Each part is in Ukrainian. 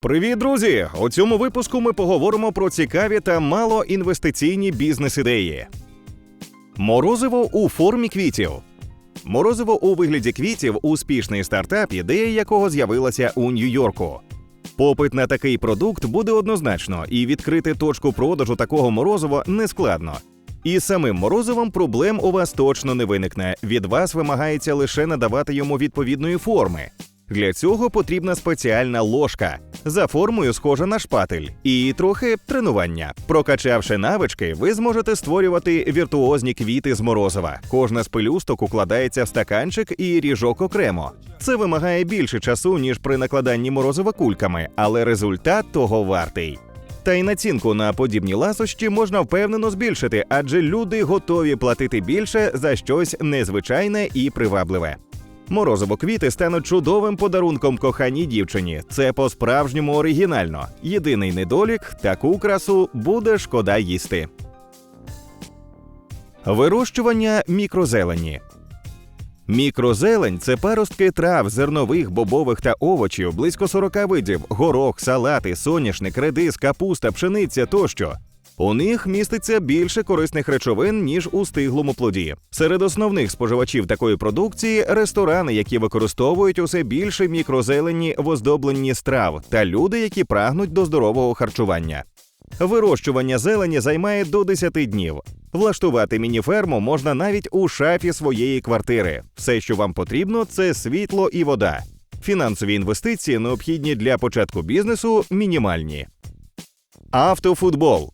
Привіт, друзі! У цьому випуску ми поговоримо про цікаві та малоінвестиційні бізнес-ідеї. Морозиво у формі квітів. Морозиво у вигляді квітів успішний стартап, ідея якого з'явилася у Нью-Йорку. Попит на такий продукт буде однозначно, і відкрити точку продажу такого морозива нескладно. І самим морозивом проблем у вас точно не виникне. Від вас вимагається лише надавати йому відповідної форми. Для цього потрібна спеціальна ложка за формою схожа на шпатель, і трохи тренування. Прокачавши навички, ви зможете створювати віртуозні квіти з морозива. Кожна з пелюсток укладається в стаканчик і ріжок окремо. Це вимагає більше часу, ніж при накладанні морозива кульками, але результат того вартий. Та й націнку на подібні ласощі можна впевнено збільшити, адже люди готові платити більше за щось незвичайне і привабливе. Морозиво квіти стануть чудовим подарунком коханій дівчині. Це по-справжньому оригінально. Єдиний недолік таку красу буде шкода їсти. Вирощування мікрозелені. Мікрозелень це паростки трав, зернових, бобових та овочів, близько 40 видів: горох, салати, соняшник, редис, капуста, пшениця тощо. У них міститься більше корисних речовин ніж у стиглому плоді. Серед основних споживачів такої продукції ресторани, які використовують усе більше мікрозелені в оздобленні страв, та люди, які прагнуть до здорового харчування. Вирощування зелені займає до 10 днів. Влаштувати мініферму можна навіть у шафі своєї квартири. Все, що вам потрібно, це світло і вода. Фінансові інвестиції, необхідні для початку бізнесу, мінімальні. Автофутбол.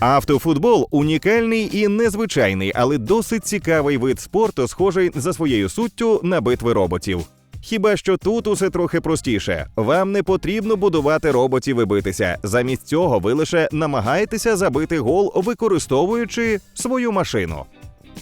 Автофутбол унікальний і незвичайний, але досить цікавий вид спорту, схожий за своєю суттю на битви роботів. Хіба що тут усе трохи простіше. Вам не потрібно будувати роботів і битися. Замість цього ви лише намагаєтеся забити гол, використовуючи свою машину.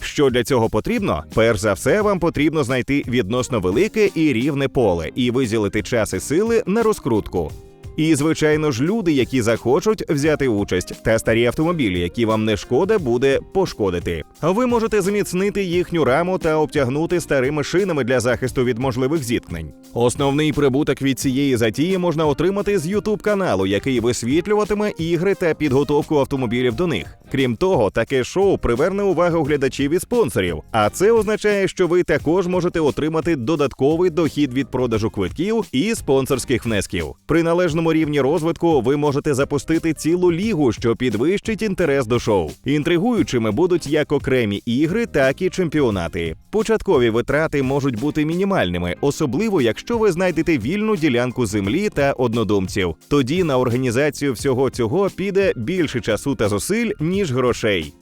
Що для цього потрібно? Перш за все, вам потрібно знайти відносно велике і рівне поле і виділити час і сили на розкрутку. І, звичайно ж, люди, які захочуть взяти участь, та старі автомобілі, які вам не шкода буде пошкодити. Ви можете зміцнити їхню раму та обтягнути старими шинами для захисту від можливих зіткнень. Основний прибуток від цієї затії можна отримати з youtube каналу, який висвітлюватиме ігри та підготовку автомобілів до них. Крім того, таке шоу приверне увагу глядачів і спонсорів. А це означає, що ви також можете отримати додатковий дохід від продажу квитків і спонсорських внесків. При належному рівні розвитку ви можете запустити цілу лігу, що підвищить інтерес до шоу. Інтригуючими будуть як окремі ігри, так і чемпіонати. Початкові витрати можуть бути мінімальними, особливо якщо ви знайдете вільну ділянку землі та однодумців. Тоді на організацію всього цього піде більше часу та зусиль, ніж грошей.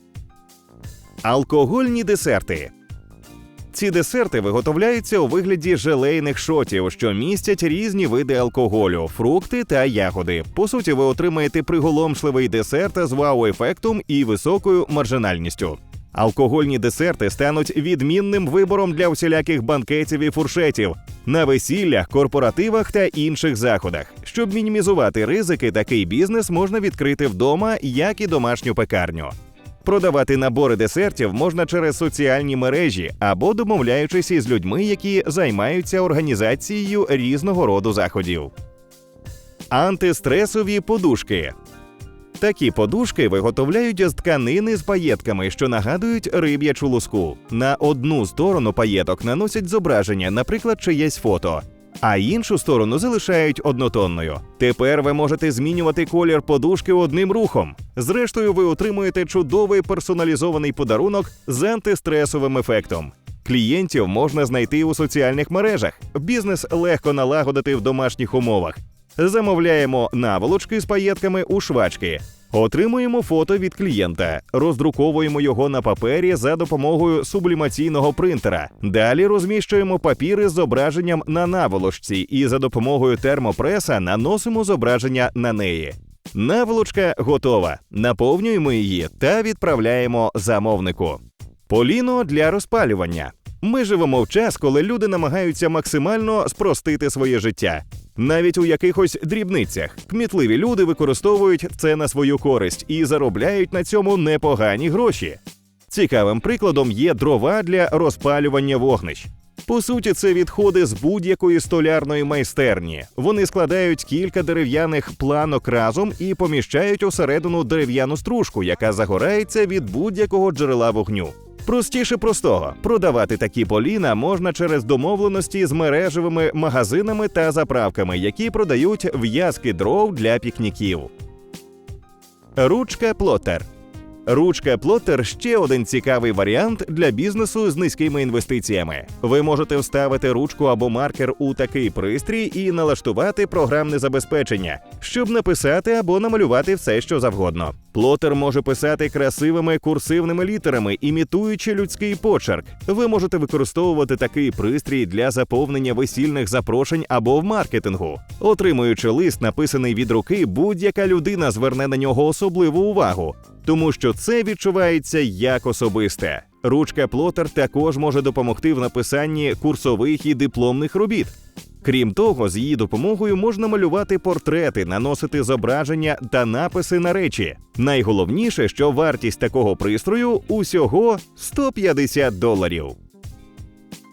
Алкогольні десерти. Ці десерти виготовляються у вигляді желейних шотів, що містять різні види алкоголю, фрукти та ягоди. По суті, ви отримаєте приголомшливий десерт з вау-ефектом і високою маржинальністю. Алкогольні десерти стануть відмінним вибором для усіляких банкетів і фуршетів на весіллях, корпоративах та інших заходах. Щоб мінімізувати ризики, такий бізнес можна відкрити вдома, як і домашню пекарню. Продавати набори десертів можна через соціальні мережі або домовляючись із людьми, які займаються організацією різного роду заходів. Антистресові подушки. Такі подушки виготовляють з тканини з паєтками, що нагадують риб'ячу луску. На одну сторону паєток наносять зображення, наприклад, чиєсь фото, а іншу сторону залишають однотонною. Тепер ви можете змінювати колір подушки одним рухом. Зрештою, ви отримуєте чудовий персоналізований подарунок з антистресовим ефектом. Клієнтів можна знайти у соціальних мережах. Бізнес легко налагодити в домашніх умовах. Замовляємо наволочки з паєтками у швачки. Отримуємо фото від клієнта, роздруковуємо його на папері за допомогою сублімаційного принтера. Далі розміщуємо папіри з зображенням на наволочці і за допомогою термопреса наносимо зображення на неї. Наволочка готова. Наповнюємо її та відправляємо замовнику. Поліно для розпалювання. Ми живемо в час, коли люди намагаються максимально спростити своє життя. Навіть у якихось дрібницях кмітливі люди використовують це на свою користь і заробляють на цьому непогані гроші. Цікавим прикладом є дрова для розпалювання вогнищ. По суті, це відходи з будь-якої столярної майстерні. Вони складають кілька дерев'яних планок разом і поміщають усередину дерев'яну стружку, яка загорається від будь-якого джерела вогню. Простіше простого продавати такі поліна можна через домовленості з мережевими магазинами та заправками, які продають в'язки дров для пікніків. Ручка плотер. Ручка плотер ще один цікавий варіант для бізнесу з низькими інвестиціями. Ви можете вставити ручку або маркер у такий пристрій і налаштувати програмне забезпечення, щоб написати або намалювати все, що завгодно. Плотер може писати красивими курсивними літерами, імітуючи людський почерк. Ви можете використовувати такий пристрій для заповнення весільних запрошень або в маркетингу. Отримуючи лист, написаний від руки, будь-яка людина зверне на нього особливу увагу тому що це відчувається як особисте. Ручка плотер також може допомогти в написанні курсових і дипломних робіт. Крім того, з її допомогою можна малювати портрети, наносити зображення та написи на речі. Найголовніше, що вартість такого пристрою усього 150 доларів.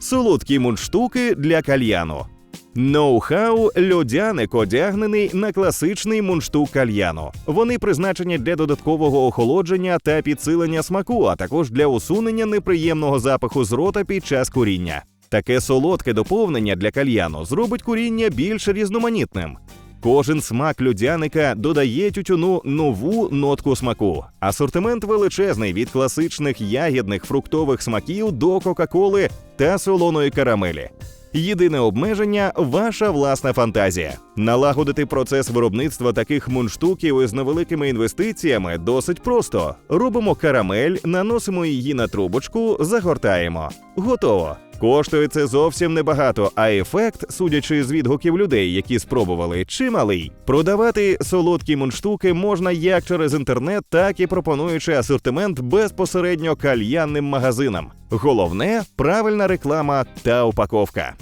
Солодкі мундштуки для кальяну. Ноу-хау льодяник одягнений на класичний мундштук кальяну. Вони призначені для додаткового охолодження та підсилення смаку, а також для усунення неприємного запаху з рота під час куріння. Таке солодке доповнення для кальяну зробить куріння більш різноманітним. Кожен смак людяника додає тютюну нову нотку смаку. Асортимент величезний від класичних ягідних фруктових смаків до Кока-Коли та солоної карамелі. Єдине обмеження ваша власна фантазія. Налагодити процес виробництва таких мундштуків із невеликими інвестиціями досить просто. Робимо карамель, наносимо її на трубочку, загортаємо. Готово. Коштує це зовсім небагато, а ефект, судячи з відгуків людей, які спробували, чималий. Продавати солодкі мундштуки можна як через інтернет, так і пропонуючи асортимент безпосередньо кальянним магазинам. Головне правильна реклама та упаковка.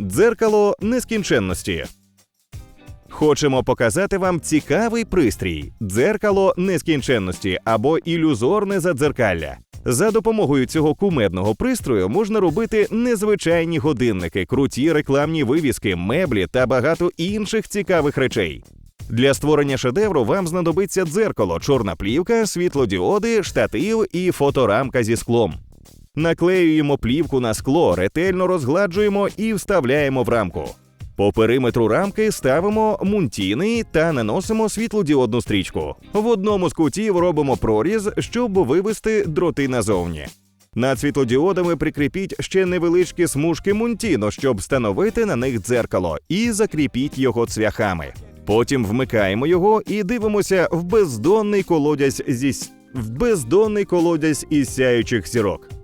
Дзеркало нескінченності. Хочемо показати вам цікавий пристрій дзеркало нескінченності або ілюзорне задзеркалля. За допомогою цього кумедного пристрою можна робити незвичайні годинники, круті рекламні вивіски, меблі та багато інших цікавих речей. Для створення шедевру вам знадобиться дзеркало, чорна плівка, світлодіоди, штатив і фоторамка зі склом. Наклеюємо плівку на скло, ретельно розгладжуємо і вставляємо в рамку. По периметру рамки ставимо мунтіни та наносимо світлодіодну стрічку. В одному з кутів робимо проріз, щоб вивести дроти назовні. Над світлодіодами прикріпіть ще невеличкі смужки мунтіно, щоб встановити на них дзеркало, і закріпіть його цвяхами. Потім вмикаємо його і дивимося в бездонний колодязь зі в бездонний колодязь із сяючих зірок.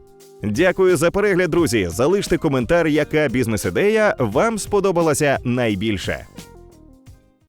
Дякую за перегляд, друзі. Залиште коментар, яка бізнес-ідея вам сподобалася найбільше.